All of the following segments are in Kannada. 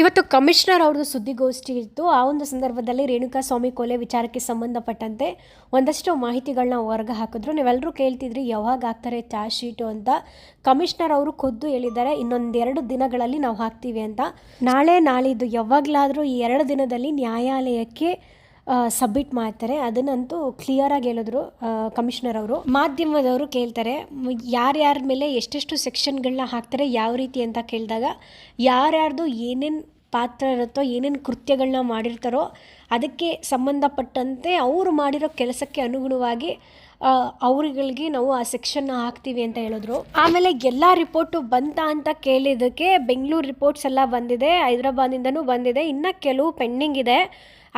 ಇವತ್ತು ಕಮಿಷನರ್ ಅವ್ರದ್ದು ಸುದ್ದಿಗೋಷ್ಠಿ ಇತ್ತು. ಆ ಒಂದು ಸಂದರ್ಭದಲ್ಲಿ ರೇಣುಕಾ ಸ್ವಾಮಿ ಕೊಲೆ ವಿಚಾರಕ್ಕೆ ಸಂಬಂಧಪಟ್ಟಂತೆ ಒಂದಷ್ಟು ಮಾಹಿತಿಗಳನ್ನ ಹೊರಗೆ ಹಾಕಿದ್ರು. ನೀವೆಲ್ಲರೂ ಕೇಳ್ತಿದ್ರಿ ಯಾವಾಗ ಹಾಕ್ತಾರೆ ಚಾರ್ಜ್ ಶೀಟು ಅಂತ. ಕಮಿಷನರ್ ಅವರು ಖುದ್ದು ಹೇಳಿದ್ದಾರೆ ಇನ್ನೊಂದೆರಡು ದಿನಗಳಲ್ಲಿ ನಾವು ಹಾಕ್ತೀವಿ ಅಂತ. ನಾಳೆ ನಾಳಿದ್ದು ಯಾವಾಗಲಾದರೂ ಈ ಎರಡು ದಿನದಲ್ಲಿ ನ್ಯಾಯಾಲಯಕ್ಕೆ ಸಬ್ಮಿಟ್ ಮಾಡ್ತಾರೆ. ಅದನ್ನಂತೂ ಕ್ಲಿಯರಾಗಿ ಹೇಳಿದ್ರು ಕಮಿಷನರ್ ಅವರು. ಮಾಧ್ಯಮದವರು ಕೇಳ್ತಾರೆ, ಯಾರ್ಯಾರ ಮೇಲೆ ಎಷ್ಟೆಷ್ಟು ಸೆಕ್ಷನ್ಗಳನ್ನ ಹಾಕ್ತಾರೆ, ಯಾವ ರೀತಿ ಅಂತ ಕೇಳಿದಾಗ, ಯಾರ್ಯಾರ್ದು ಏನೇನು ಪಾತ್ರ ಇರುತ್ತೋ, ಏನೇನು ಕೃತ್ಯಗಳನ್ನ ಮಾಡಿರ್ತಾರೋ, ಅದಕ್ಕೆ ಸಂಬಂಧಪಟ್ಟಂತೆ ಅವರು ಮಾಡಿರೋ ಕೆಲಸಕ್ಕೆ ಅನುಗುಣವಾಗಿ ಅವ್ರಿಗಳಿಗೆ ನಾವು ಆ ಸೆಕ್ಷನ್ನ ಹಾಕ್ತೀವಿ ಅಂತ ಹೇಳಿದ್ರು. ಆಮೇಲೆ ಎಲ್ಲ ರಿಪೋರ್ಟು ಬಂತ ಅಂತ ಕೇಳಿದ್ದಕ್ಕೆ ಬೆಂಗಳೂರು ರಿಪೋರ್ಟ್ಸ್ ಎಲ್ಲ ಬಂದಿದೆ ಹೈದ್ರಾಬಾದಿಂದನೂ ಬಂದಿದೆ, ಇನ್ನು ಕೆಲವು ಪೆಂಡಿಂಗ್ ಇದೆ.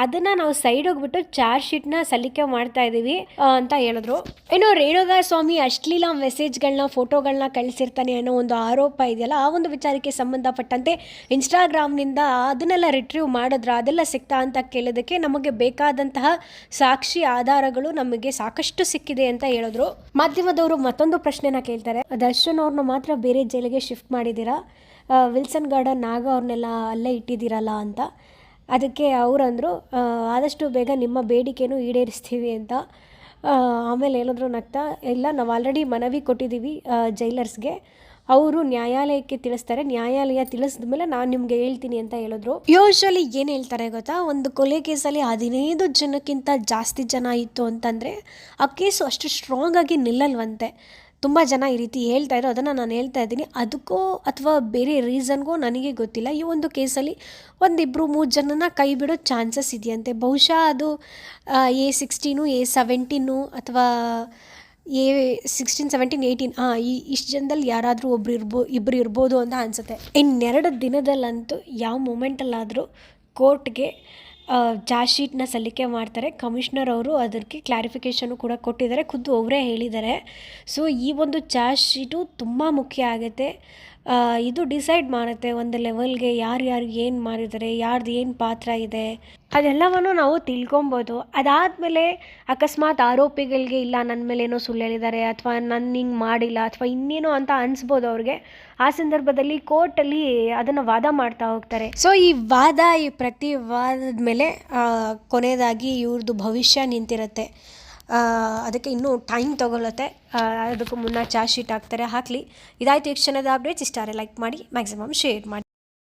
ಅದನ್ನು ನಾವು ಸೈಡ್ ಹೋಗ್ಬಿಟ್ಟು ಚಾರ್ಜ್ ಶೀಟ್ನ ಸಲ್ಲಿಕೆ ಮಾಡ್ತಾ ಇದ್ದೀವಿ ಅಂತ ಹೇಳಿದ್ರು. ಇನ್ನು ರೇಣುಗಾ ಸ್ವಾಮಿ ಅಶ್ಲೀಲ ಮೆಸೇಜ್ಗಳನ್ನ ಫೋಟೋಗಳನ್ನ ಕಳಿಸಿರ್ತಾನೆ ಅನ್ನೋ ಒಂದು ಆರೋಪ ಇದೆಯಲ್ಲ, ಆ ಒಂದು ವಿಚಾರಕ್ಕೆ ಸಂಬಂಧಪಟ್ಟಂತೆ ಇನ್ಸ್ಟಾಗ್ರಾಮ್ನಿಂದ ಅದನ್ನೆಲ್ಲ ರಿಟ್ರೀವ್ ಮಾಡಿದ್ರ ಅದೆಲ್ಲ ಸಿಗ್ತಾ ಅಂತ ಕೇಳೋದಕ್ಕೆ ನಮಗೆ ಬೇಕಾದಂತಹ ಸಾಕ್ಷಿ ಆಧಾರಗಳು ನಮಗೆ ಸಾಕಷ್ಟು ಸಿಕ್ಕಿದೆ ಅಂತ ಹೇಳಿದ್ರು. ಮಾಧ್ಯಮದವರು ಮತ್ತೊಂದು ಪ್ರಶ್ನೆನ ಕೇಳ್ತಾರೆ. ದರ್ಶನ್ ಅವ್ರನ್ನ ಮಾತ್ರ ಬೇರೆ ಜೈಲಿಗೆ ಶಿಫ್ಟ್ ಮಾಡಿದ್ದೀರಾ? ವಿಲ್ಸನ್ ಗಾರ್ಡನ್ ನಾಗ ಅವ್ರನ್ನೆಲ್ಲ ಅಲ್ಲೇ ಇಟ್ಟಿದ್ದೀರಲ್ಲ ಅಂತ. ಅದಕ್ಕೆ ಅವರಂದರು ಆದಷ್ಟು ಬೇಗ ನಿಮ್ಮ ಬೇಡಿಕೆನೂ ಈಡೇರಿಸ್ತೀವಿ ಅಂತ ಆಮೇಲೆ ಹೇಳಿದ್ರು ನಗ್ತಾ, ಇಲ್ಲ, ನಾವು ಆಲ್ರೆಡಿ ಮನವಿ ಕೊಟ್ಟಿದ್ದೀವಿ ಜೈಲರ್ಸ್ಗೆ ಅವರು ನ್ಯಾಯಾಲಯಕ್ಕೆ ತಿಳಿಸ್ತಾರೆ, ನ್ಯಾಯಾಲಯ ತಿಳಿಸಿದ ಮೇಲೆ ನಾನು ನಿಮಗೆ ಹೇಳ್ತೀನಿ ಅಂತ ಹೇಳಿದ್ರು. ಯೂಶ್ವಲಿ ಏನು ಹೇಳ್ತಾರೆ ಗೊತ್ತಾ? ಒಂದು ಕೊಲೆ ಕೇಸಲ್ಲಿ ಹದಿನೈದು ಜನಕ್ಕಿಂತ ಜಾಸ್ತಿ ಜನ ಇತ್ತು ಅಂತಂದರೆ, ಆ ಕೇಸು ಅಷ್ಟು ಸ್ಟ್ರಾಂಗ್ ಆಗಿ ನಿಲ್ಲಲ್ವಂತೆ. ತುಂಬ ಜನ ಈ ರೀತಿ ಹೇಳ್ತಾ ಇರೋ ಅದನ್ನು ನಾನು ಹೇಳ್ತಾ ಇದ್ದೀನಿ. ಅದಕ್ಕೋ ಅಥವಾ ಬೇರೆ ರೀಸನ್ಗೋ ನನಗೆ ಗೊತ್ತಿಲ್ಲ. ಈ ಒಂದು ಕೇಸಲ್ಲಿ ಒಂದಿಬ್ಬರು ಮೂರು ಜನನ ಕೈ ಬಿಡೋ ಚಾನ್ಸಸ್ ಇದೆಯಂತೆ. ಬಹುಶಃ ಅದು ಎ ಸಿಕ್ಸ್ಟೀನು ಎ ಸೆವೆಂಟೀನು ಅಥವಾ ಎ ಸಿಕ್ಸ್ಟೀನ್ ಸೆವೆಂಟೀನ್ ಏಯ್ಟೀನ್ ಹಾಂ ಈ ಇಷ್ಟು ಜನದಲ್ಲಿ ಯಾರಾದರೂ ಒಬ್ರು ಇರ್ಬೋ ಇಬ್ಬರು ಇರ್ಬೋದು ಅಂತ ಅನಿಸುತ್ತೆ. ಇನ್ನೆರಡು ದಿನದಲ್ಲಂತೂ ಯಾವ ಮೂಮೆಂಟಲ್ಲಾದರೂ ಕೋರ್ಟ್ಗೆ ಚಾರ್ಜ್ ಶೀಟ್ನ ಸಲ್ಲಿಕೆ ಮಾಡ್ತಾರೆ. ಕಮಿಷ್ನರ್ ಅವರು ಅದಕ್ಕೆ ಕ್ಲಾರಿಫಿಕೇಷನು ಕೂಡ ಕೊಟ್ಟಿದ್ದಾರೆ. ಖುದ್ದು ಅವರೇ ಹೇಳಿದ್ದಾರೆ. ಸೊ ಈ ಒಂದು ಚಾರ್ಜ್ ಶೀಟು ತುಂಬ ಮುಖ್ಯ ಆಗುತ್ತೆ. ಇದು ಡಿಸೈಡ್ ಮಾಡುತ್ತೆ ಒಂದು ಲೆವೆಲ್ಗೆ ಯಾರ್ಯಾರು ಏನು ಮಾಡಿದ್ದಾರೆ, ಯಾರ್ದು ಏನು ಪಾತ್ರ ಇದೆ. ಅದೆಲ್ಲವನ್ನು ನಾವು ತಿಳ್ಕೊಬೋದು. ಅದಾದಮೇಲೆ ಅಕಸ್ಮಾತ್ ಆರೋಪಿಗಳಿಗೆ ಇಲ್ಲ ನನ್ನ ಮೇಲೆ ಏನೋ ಸುಳ್ಳು ಹೇಳಿದ್ದಾರೆ ಅಥವಾ ನನ್ನ ಹಿಂಗೆ ಮಾಡಿಲ್ಲ ಅಥವಾ ಇನ್ನೇನೋ ಅಂತ ಅನಿಸ್ಬೋದು ಅವ್ರಿಗೆ. ಆ ಸಂದರ್ಭದಲ್ಲಿ ಕೋರ್ಟಲ್ಲಿ ಅದನ್ನು ವಾದ ಮಾಡ್ತಾ ಹೋಗ್ತಾರೆ. ಸೊ ಈ ವಾದ, ಈ ಪ್ರತಿ ವಾದದ ಮೇಲೆ ಕೊನೆಯದಾಗಿ ಇವ್ರದ್ದು ಭವಿಷ್ಯ ನಿಂತಿರುತ್ತೆ. ಅದಕ್ಕೆ ಇನ್ನೂ ಟೈಮ್ ತೊಗೊಳುತ್ತೆ. ಅದಕ್ಕೂ ಮುನ್ನ ಚಾರ್ಜ್ ಶೀಟ್ ಹಾಕ್ತಾರೆ, ಹಾಕಲಿ. ಇದಾಯಿತು ಈ ಕ್ಷಣದ ಅಪ್ಡೇಟ್ಸ್ ಇಷ್ಟಾರೆ ಲೈಕ್ ಮಾಡಿ ಮ್ಯಾಕ್ಸಿಮಮ್ ಶೇರ್ ಮಾಡಿ.